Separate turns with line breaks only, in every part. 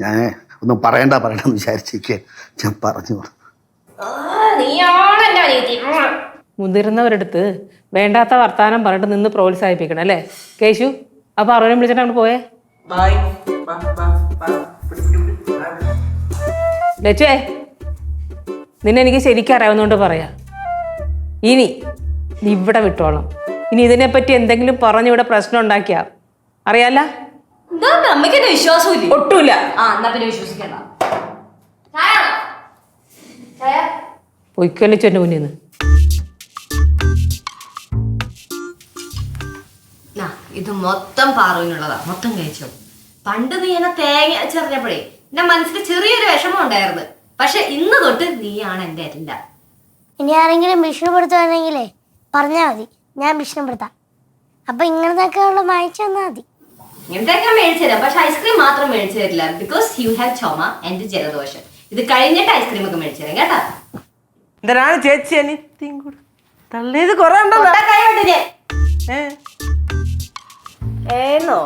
ഞാൻ ഒന്നും പറയണ്ട പറയണ്ടെന്ന് വിചാരിച്ചിരിക്കെ. ഞാൻ പറഞ്ഞു.
മുതിർന്നവരടുത്ത് വേണ്ടാത്ത വർത്താനം പറഞ്ഞിട്ട് നിന്ന് പ്രോത്സാഹിപ്പിക്കണം അല്ലേ? കേശു അപ്പൊ അറിവിനെ വിളിച്ചിട്ട് അങ്ങോട്ട് പോയേ. ലച്ചുവേ നിന്നെ എനിക്ക് ശരിക്കും അറിയാവുന്നതുകൊണ്ട് പറയാ. ഇനി നീ ഇവിടെ വിട്ടോളാം. ഇനി ഇതിനെപ്പറ്റി എന്തെങ്കിലും പറഞ്ഞിവിടെ പ്രശ്നം ഉണ്ടാക്കിയാ. അറിയാല
അമ്മയ്ക്ക് എന്നെ വിശ്വാസമില്ല
ഒട്ടുമില്ല.
ആ എന്നാ പിന്നെ വിശ്വസിക്കണ്ട. ചായ ആണോ? ചായ?
പൊയ്ക്കൊല്ലു എന്റെ മുന്നിൽ നിന്ന്.
ആ, ഇത് മൊത്തം പാറുവിനുള്ളതാ. മൊത്തം കഴിച്ചോ. പണ്ട് നീ എന്നെ തേങ്ങ ചെറിഞ്ഞപ്പോഴേ എന്റെ മനസ്സിൽ ചെറിയൊരു വിഷമം ഉണ്ടായിരുന്നു. പക്ഷെ ഇന്ന് തൊട്ട് നീയാണ് എന്റെ എല്ലാം
ഇനി ആരെങ്കിലും ഭീഷണിപ്പെടുത്തുവാണെങ്കിലേ പറഞ്ഞാൽ മതി. ഞാൻ ഭീഷണിപ്പെടുത്താം. അപ്പൊ ഇങ്ങനത്തൊക്കെ ഉള്ള മായച്ചു തന്നാൽ മതി.
ഇങ്ങനത്തെയൊക്കെ മേടിച്ചു തരാം. പക്ഷെ ഐസ്ക്രീം മാത്രം മേടിച്ചു തരില്ല. ബിക്കോസ് യു ഹാവ് ചുമ ആൻഡ് ജലദോഷം. ഇത് കഴിഞ്ഞിട്ട് ഐസ്ക്രീം ഒക്കെ മേടിച്ചു തരാം കേട്ടോ?
എന്താണ് ചേച്ചി അനിയത്തിയും കൂടെ? തള്ളിയത് കൊറേ ഉണ്ടല്ലോ.
ഏന്നോ?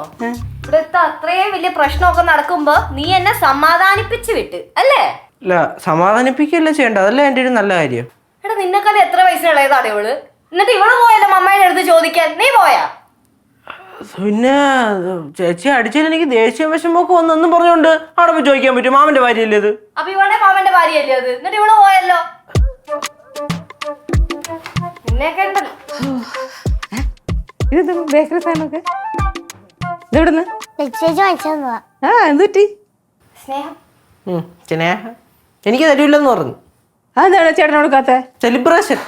ഇവിടുത്തെ അത്രയും വലിയ പ്രശ്നമൊക്കെ നടക്കുമ്പോ നീ എന്നെ സമാധാനിപ്പിച്ചു വിട്ട് അല്ലേ?
അല്ല സമാധാനിപ്പിക്കുകയല്ല ചെയ്യണ്ട അതല്ലേ എന്റെ ഒരു നല്ല കാര്യം.
എടാ നിന്നെക്കാളും എത്ര വയസ്സിനുള്ളതാണ് ഇവൾ എന്നിട്ട് ഇവൾ പോയല്ലോ മമ്മയുടെ അടുത്ത് ചോദിക്കാൻ. നീ പോയാ?
പിന്നെ ചേച്ചി അടിച്ചാൽ എനിക്ക് ദേഷ്യം വിഷമൊക്കെ വന്നെന്നും പറഞ്ഞോണ്ട് അവിടെ പോയി ചോദിക്കാൻ പറ്റും. മാമന്റെ ഭാര്യയല്ലേ ഇത്?
അപ്പൊ ഇവളുടെ മാമന്റെ ഭാര്യയല്ലേ അത്? എന്നിട്ട് ഇവൾ പോയല്ലോ?
ഇത് ബേക്കറി സാധനമൊക്കെ? ഇതെവിടുന്ന്? ആ എന്ത് പറ്റി?
സ്നേഹ.
എനിക്ക് തരൂല്ലെന്ന് പറഞ്ഞു.
അതെന്താണ് ചേട്ടൻ കൊടുക്കാത്ത?
സെലിബ്രേഷൻ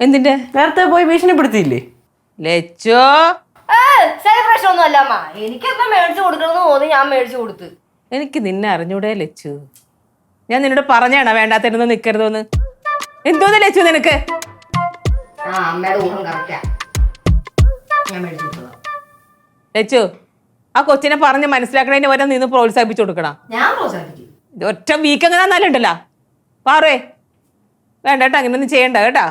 എന്തിന്റെ?
നേരത്തെ പോയി ഭീഷണിപ്പെടുത്തിയില്ലേ?
ലച്ചോ!
സെലിബ്രേഷൻ ഒന്നും അല്ല അമ്മ. എപ്പം മേടിച്ചു കൊടുക്കണമെന്ന് തോന്നി ഞാൻ മേടിച്ചു കൊടുത്ത്.
എനിക്ക് നിന്നെ അറിഞ്ഞൂടെ ലച്ചു. ഞാൻ നിന്നോട് പറഞ്ഞാണോ വേണ്ടാത്തിരുന്ന് നിക്കരുതെന്ന്? എന്തോന്ന് ലച്ചു നിനക്ക്?
ആ അമ്മയുടെ ഊഹം കറക്റ്റാ ഞാൻ മേടിച്ചു കൊടുത്തതാ.
ലച്ചു ആ കൊച്ചിനെ പറഞ്ഞ് മനസ്സിലാക്കണതിന് വരെ നിന്ന് പ്രോത്സാഹിപ്പിച്ചു കൊടുക്കണം.
ഞാൻ പ്രോത്സാഹിപ്പിക്കും.
ഇത് ഒറ്റ വീക്ക് അങ്ങനെ നല്ലുണ്ടല്ലോ പാറേ വേണ്ട കേട്ടോ അങ്ങനെയൊന്നും ചെയ്യണ്ട കേട്ടാ.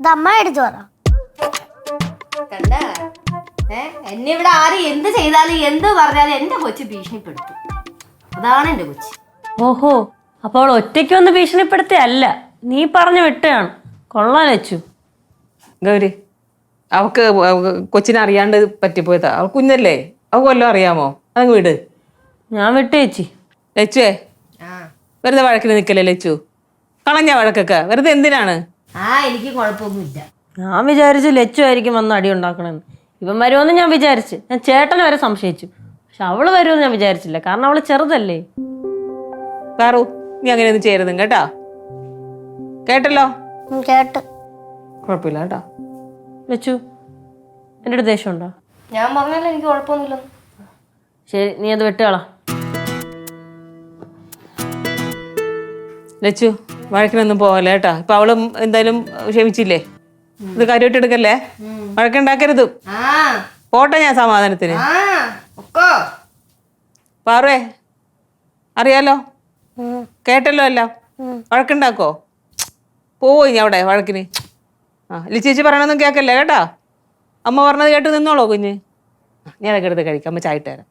ഇത് അമ്മ എടുത്തു പറ
കണ്ട? എന്നെ ഇവിടെ ആര് എന്ത് ചെയ്താലും എന്ത് പറഞ്ഞാലും എന്റെ കൊച്ചു ഭീഷണിപ്പെടുത്തും. അതാണ് എന്റെ കൊച്ചു.
ഓഹോ അപ്പോൾ അവൾ ഒറ്റയ്ക്ക് വന്ന് ഭീഷണിപ്പെടുത്തിയല്ല നീ പറഞ്ഞു വിട്ടയാണ് കൊള്ളാൻ വെച്ചു
ഗൗരി അവക്ക് അവക്ക് കൊച്ചിനെ അറിയാണ്ട് പറ്റിപ്പോയതാ. അവൾ കുഞ്ഞല്ലേ? അവ കൊല്ലം അറിയാമോ? അതങ്ങ് വിട്.
ഞാൻ വിട്ടു ചേച്ചി.
ലച്ചുവേ വെറുതെ വഴക്കിന് നിൽക്കല്ലേ ലച്ചു? കളഞ്ഞ വഴക്കൊക്കെ. വെറുതെ എന്തിനാണ്?
ആ എനിക്ക് കുഴപ്പമൊന്നുമില്ല.
ഞാൻ വിചാരിച്ചു ലച്ചു ആയിരിക്കും വന്ന് അടി ഉണ്ടാക്കണമെന്ന് ഇവൻ വരുമെന്ന് ഞാൻ വിചാരിച്ച്. ഞാൻ ചേട്ടനെ വരെ സംശയിച്ചു. പക്ഷെ അവൾ വരുമെന്ന് ഞാൻ വിചാരിച്ചില്ല. കാരണം അവൾ ചെറുതല്ലേ.
പാറു നീ അങ്ങനെയൊന്നും ചെയ്യരുതും കേട്ടാ. കേട്ടല്ലോ?
കേട്ട്.
കുഴപ്പമില്ല കേട്ടാ.
ലച്ചു എന്റെ അടുത്ത് ദേഷ്യമുണ്ടോ?
ഞാൻ പറഞ്ഞല്ലോ എനിക്ക് കുഴപ്പമൊന്നുമില്ല.
ശരി നീ അത് വെട്ടുകളാ.
ലച്ചു വഴക്കിനൊന്നും പോവല്ലേ കേട്ടാ. ഇപ്പൊ അവളും എന്തായാലും ക്ഷമിച്ചില്ലേ? ഇത് കാര്യമായിട്ട് എടുക്കല്ലേ? വഴക്കുണ്ടാക്കരുത്
ആ.
പോട്ടെ ഞാൻ സമാധാനത്തിന്. പാറുവേ അറിയാലോ? കേട്ടല്ലോ അല്ല വഴക്കുണ്ടാക്കോ? പോയി ഞാൻ അവിടെ വഴക്കിന്. ആ ലിച്ചേച്ചി പറയണൊന്നും കേൾക്കല്ലേ കേട്ടാ? അമ്മ പറഞ്ഞത് കേട്ട് നിന്നോളോ കുഞ്ഞ്. ഞാൻ അതൊക്കെ എടുത്ത് കഴിക്കാം അമ്മ ചായ തരാം.